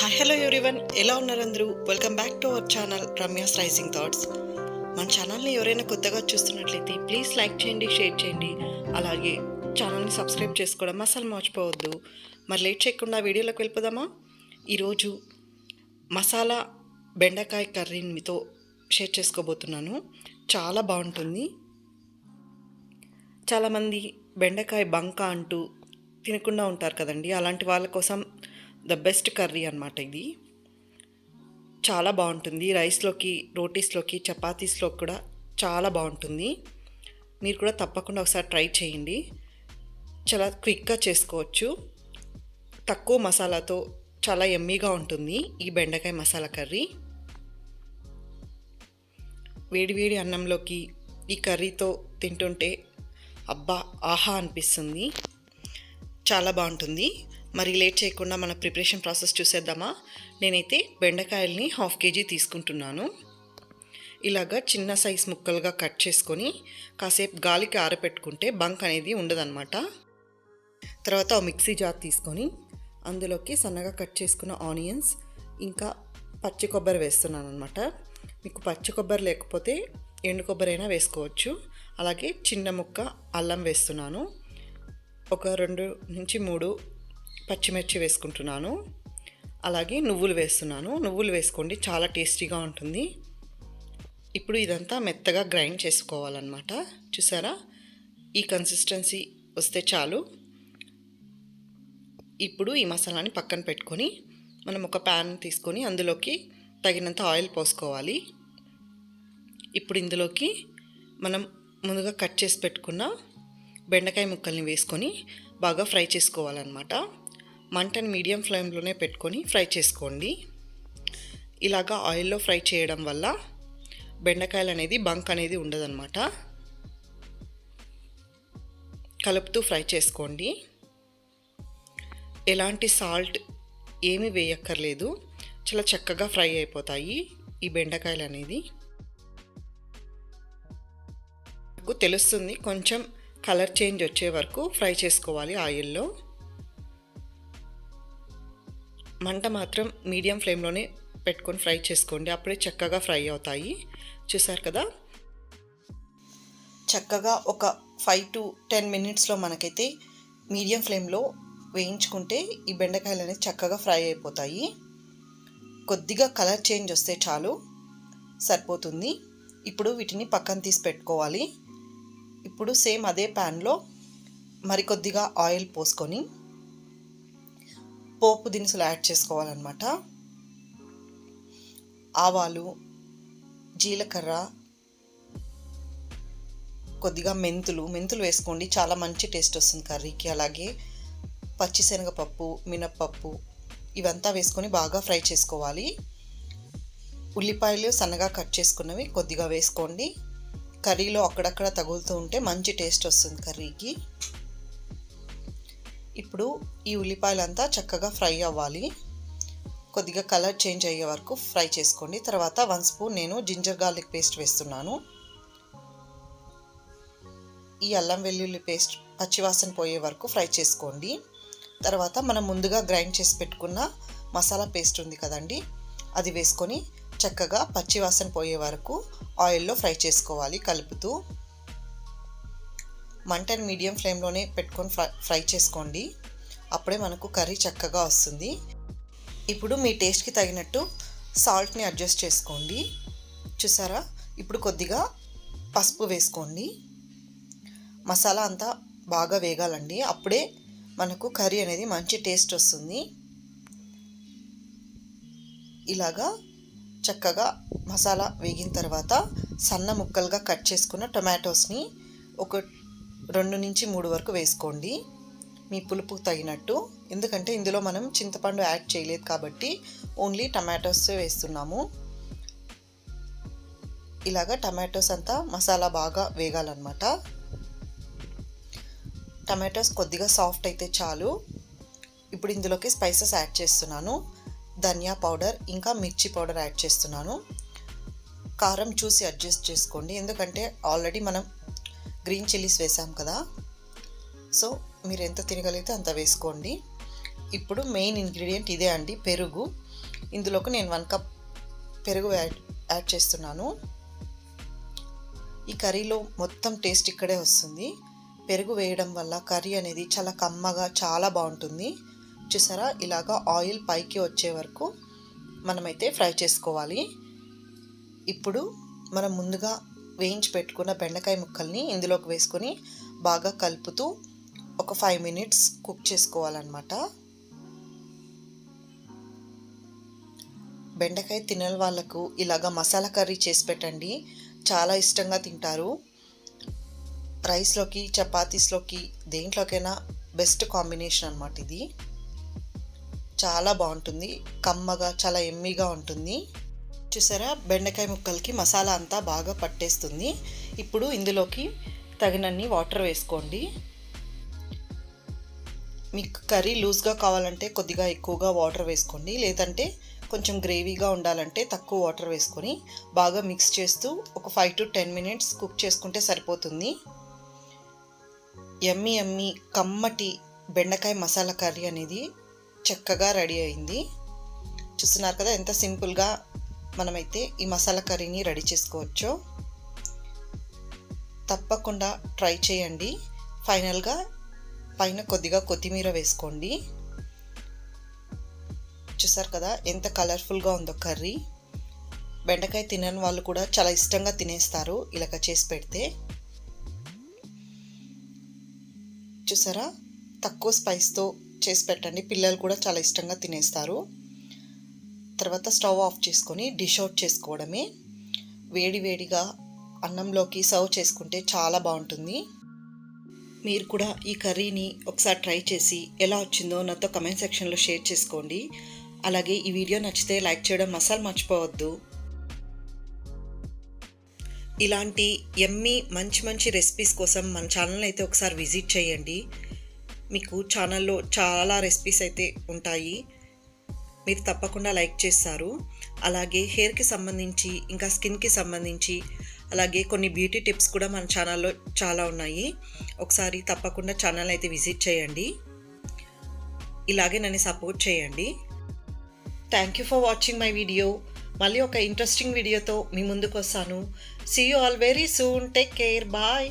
Hi hello everyone ఎలా ఉన్నారు అందరూ? Welcome back to our channel Ramya's rising thoughts మన ఛానల్ని ఎవరైనా కొత్తగా చూస్తున్నట్లయితే ప్లీజ్ లైక్ చేయండి షేర్ చేయండి. అలాగే ఛానల్ని సబ్స్క్రైబ్ చేసుకోవడం అసలు మర్చిపోవద్దు. మరి లేట్ చేయకుండా వీడియోలోకి వెళ్ళిపోదామా? ఈరోజు మసాలా బెండకాయ కర్రీని మీతో షేర్ చేసుకోబోతున్నాను. చాలా బాగుంటుంది. చాలామంది బెండకాయ బంక అంటూ తినకుండా ఉంటారు కదండి. అలాంటి వాళ్ళ కోసం ద బెస్ట్ కర్రీ అనమాట ఇది. చాలా బాగుంటుంది. రైస్లోకి రోటీస్లోకి చపాతీస్లోకి కూడా చాలా బాగుంటుంది. మీరు కూడా తప్పకుండా ఒకసారి ట్రై చేయండి. చాలా క్విక్గా చేసుకోవచ్చు. తక్కువ మసాలాతో చాలా ఎమ్మీగా ఉంటుంది ఈ బెండకాయ మసాలా కర్రీ. వేడివేడి అన్నంలోకి ఈ కర్రీతో తింటుంటే అబ్బా ఆహా అనిపిస్తుంది. చాలా బాగుంటుంది. మరి లేట్ చేయకుండా మన ప్రిపరేషన్ ప్రాసెస్ చూసేద్దామా? నేనైతే బెండకాయల్ని హాఫ్ కేజీ తీసుకుంటున్నాను. ఇలాగా చిన్న సైజ్ ముక్కలుగా కట్ చేసుకొని కాసేపు గాలికి ఆరపెట్టుకుంటే బంక్ అనేది ఉండదన్నమాట. తర్వాత మిక్సీ జార్ తీసుకొని అందులోకి సన్నగా కట్ చేసుకున్న ఆనియన్స్ ఇంకా పచ్చి కొబ్బరి వేస్తున్నాను అనమాట మీకు పచ్చి కొబ్బరి లేకపోతే ఎండు కొబ్బరి అయినా వేసుకోవచ్చు. అలాగే చిన్న ముక్క అల్లం వేస్తున్నాను. ఒక రెండు నుంచి మూడు పచ్చిమిర్చి వేసుకుంటున్నాను. అలాగే నువ్వులు వేస్తున్నాను. నువ్వులు వేసుకోండి చాలా టేస్టీగా ఉంటుంది. ఇప్పుడు ఇదంతా మెత్తగా గ్రైండ్ చేసుకోవాలన్నమాట. చూసారా? ఈ కన్సిస్టెన్సీ వస్తే చాలు. ఇప్పుడు ఈ మసాలాని పక్కన పెట్టుకొని మనం ఒక ప్యాన్ తీసుకొని అందులోకి తగినంత ఆయిల్ పోసుకోవాలి. ఇప్పుడు ఇందులోకి మనం ముందుగా కట్ చేసి పెట్టుకున్న బెండకాయ ముక్కల్ని వేసుకొని బాగా ఫ్రై చేసుకోవాలన్నమాట. మంటని మీడియం ఫ్లేమ్లోనే పెట్టుకొని ఫ్రై చేసుకోండి. ఇలాగా ఆయిల్లో ఫ్రై చేయడం వల్ల బెండకాయలు అనేది బంక్ అనేది ఉండదన్నమాట. కలుపుతూ ఫ్రై చేసుకోండి. ఎలాంటి సాల్ట్ ఏమి వేయక్కర్లేదు. చాలా చక్కగా ఫ్రై అయిపోతాయి ఈ బెండకాయలు అనేది. నాకు తెలుస్తుంది కొంచెం కలర్ చేంజ్ వచ్చే వరకు ఫ్రై చేసుకోవాలి ఆయిల్లో. మంట మాత్రం మీడియం ఫ్లేమ్లోనే పెట్టుకొని ఫ్రై చేసుకోండి. అప్పుడే చక్కగా ఫ్రై అవుతాయి. చూసారు కదా? చక్కగా ఒక ఫైవ్ టు టెన్ మినిట్స్లో మనకైతే మీడియం ఫ్లేమ్లో వేయించుకుంటే ఈ బెండకాయలు అనేవి చక్కగా ఫ్రై అయిపోతాయి. కొద్దిగా కలర్ చేంజ్ వస్తే చాలు సరిపోతుంది. ఇప్పుడు వీటిని పక్కన తీసి పెట్టుకోవాలి. ఇప్పుడు సేమ్ అదే ప్యాన్లో మరికొద్దిగా ఆయిల్ పోసుకొని పోపు దినుసులు యాడ్ చేసుకోవాలన్నమాట. ఆవాలు జీలకర్ర కొద్దిగా మెంతులు. మెంతులు వేసుకోండి చాలా మంచి టేస్ట్ వస్తుంది కర్రీకి. అలాగే పచ్చిశనగపప్పు మినప్పప్పు ఇవంతా వేసుకొని బాగా ఫ్రై చేసుకోవాలి. ఉల్లిపాయలు సన్నగా కట్ చేసుకున్నవి కొద్దిగా వేసుకోండి. కర్రీలో అక్కడక్కడ తగులుతూ ఉంటే మంచి టేస్ట్ వస్తుంది కర్రీకి. ఇప్పుడు ఈ ఉల్లిపాయలంతా చక్కగా ఫ్రై అవ్వాలి. కొద్దిగా కలర్ చేంజ్ అయ్యే వరకు ఫ్రై చేసుకోండి. తర్వాత వన్ స్పూన్ నేను జింజర్ గార్లిక్ పేస్ట్ వేస్తున్నాను. ఈ అల్లం వెల్లుల్లి పేస్ట్ పచ్చివాసన పోయే వరకు ఫ్రై చేసుకోండి. తర్వాత మనం ముందుగా గ్రైండ్ చేసి పెట్టుకున్న మసాలా పేస్ట్ ఉంది కదండి అది వేసుకొని చక్కగా పచ్చివాసన పోయే వరకు ఆయిల్లో ఫ్రై చేసుకోవాలి కలుపుతూ. మంటను మీడియం ఫ్లేమ్లోనే పెట్టుకొని ఫ్రై ఫ్రై చేసుకోండి. అప్పుడే మనకు కర్రీ చక్కగా వస్తుంది. ఇప్పుడు మీ టేస్ట్కి తగినట్టు సాల్ట్ని అడ్జస్ట్ చేసుకోండి. చూసారా? ఇప్పుడు కొద్దిగా పసుపు వేసుకోండి. మసాలా అంతా బాగా వేగాలండి. అప్పుడే మనకు కర్రీ అనేది మంచి టేస్ట్ వస్తుంది. ఇలాగా చక్కగా మసాలా వేగిన తర్వాత సన్న ముక్కలుగా కట్ చేసుకున్న టొమాటోస్ని ఒక రెండు నుంచి మూడు వరకు వేసుకోండి. మీ పులుపు తగినట్టు. ఎందుకంటే ఇందులో మనం చింతపండు యాడ్ చేయలేదు కాబట్టి ఓన్లీ టమాటోస్ వేస్తున్నాము. ఇలాగా టమాటోస్ అంతా మసాలా బాగా వేగాలన్నమాట. టమాటోస్ కొద్దిగా సాఫ్ట్ అయితే చాలు. ఇప్పుడు ఇందులోకి స్పైసెస్ యాడ్ చేస్తున్నాను. ధనియా పౌడర్ ఇంకా మిర్చి పౌడర్ యాడ్ చేస్తున్నాను. కారం చూసి అడ్జస్ట్ చేసుకోండి. ఎందుకంటే ఆల్రెడీ మనం గ్రీన్ చిల్లీస్ వేసాం కదా. సో మీరు ఎంత తినగలిగితే అంత వేసుకోండి. ఇప్పుడు మెయిన్ ఇంగ్రీడియంట్ ఇదే అండి పెరుగు. ఇందులోకి నేను వన్ కప్ పెరుగు యాడ్ యాడ్ చేస్తున్నాను. ఈ కర్రీలో మొత్తం టేస్ట్ ఇక్కడే వస్తుంది. పెరుగు వేయడం వల్ల కర్రీ అనేది చాలా కమ్మగా చాలా బాగుంటుంది. చూసారా? ఇలాగా ఆయిల్ పైకి వచ్చే వరకు మనమైతే ఫ్రై చేసుకోవాలి. ఇప్పుడు మనం ముందుగా వేయించి పెట్టుకున్న బెండకాయ ముక్కల్ని ఇందులోకి వేసుకొని బాగా కలుపుతూ ఒక ఫైవ్ మినిట్స్ కుక్ చేసుకోవాలన్నమాట. బెండకాయ తినని వాళ్ళకు ఇలాగ మసాలా కర్రీ చేసి పెట్టండి. చాలా ఇష్టంగా తింటారు. రైస్లోకి చపాతీస్లోకి దేంట్లోకైనా బెస్ట్ కాంబినేషన్ అనమాట ఇది. చాలా బాగుంటుంది. కమ్మగా చాలా ఎమ్మీగా ఉంటుంది. చూసారా? బెండకాయ ముక్కలకి మసాలా అంతా బాగా పట్టేస్తుంది. ఇప్పుడు ఇందులోకి తగినన్ని వాటర్ వేసుకోండి. మీకు కర్రీ లూజ్గా కావాలంటే కొద్దిగా ఎక్కువగా వాటర్ వేసుకోండి. లేదంటే కొంచెం గ్రేవీగా ఉండాలంటే తక్కువ వాటర్ వేసుకొని బాగా మిక్స్ చేస్తూ ఒక five to ten minutes cook చేసుకుంటే సరిపోతుంది. ఎమ్మి ఎమ్మి కమ్మటి బెండకాయ మసాలా కర్రీ అనేది చక్కగా రెడీ అయింది. చూస్తున్నారు కదా? ఎంత సింపుల్గా మనమైతే ఈ మసాలా కర్రీని రెడీ చేసుకోవచ్చు. తప్పకుండా ట్రై చేయండి. ఫైనల్గా పైన కొద్దిగా కొత్తిమీర వేసుకోండి. చూసారు కదా ఎంత కలర్ఫుల్గా ఉందో కర్రీ. బెండకాయ తినని వాళ్ళు కూడా చాలా ఇష్టంగా తినేస్తారు ఇలాగ చేసి పెడితే. చూసారా తక్కువ స్పైస్తో చేసి పెట్టండి. పిల్లలు కూడా చాలా ఇష్టంగా తినేస్తారు. తర్వాత స్టవ్ ఆఫ్ చేసుకొని డిష్ అవుట్ చేసుకోవడమే. వేడివేడిగా అన్నంలోకి సర్వ్ చేసుకుంటే చాలా బాగుంటుంది. మీరు కూడా ఈ కర్రీని ఒకసారి ట్రై చేసి ఎలా వచ్చిందో నాతో కమెంట్ సెక్షన్లో షేర్ చేసుకోండి. అలాగే ఈ వీడియో నచ్చితే లైక్ చేయడం అసలు మర్చిపోవద్దు. ఇలాంటి ఎమ్మి మంచి మంచి రెసిపీస్ కోసం మన ఛానల్ అయితే ఒకసారి విజిట్ చేయండి. మీకు ఛానల్లో చాలా రెసిపీస్ అయితే ఉంటాయి. మీరు తప్పకుండా లైక్ చేస్తారు. అలాగే హెయిర్కి సంబంధించి ఇంకా స్కిన్కి సంబంధించి అలాగే కొన్ని బ్యూటీ టిప్స్ కూడా మన ఛానల్లో చాలా ఉన్నాయి. ఒకసారి తప్పకుండా ఛానల్ అయితే విజిట్ చేయండి. ఇలాగే నన్ను సపోర్ట్ చేయండి. Thank you for watching my video మళ్ళీ ఒక ఇంట్రెస్టింగ్ వీడియోతో మీ ముందుకు వస్తాను. See you all very soon take care bye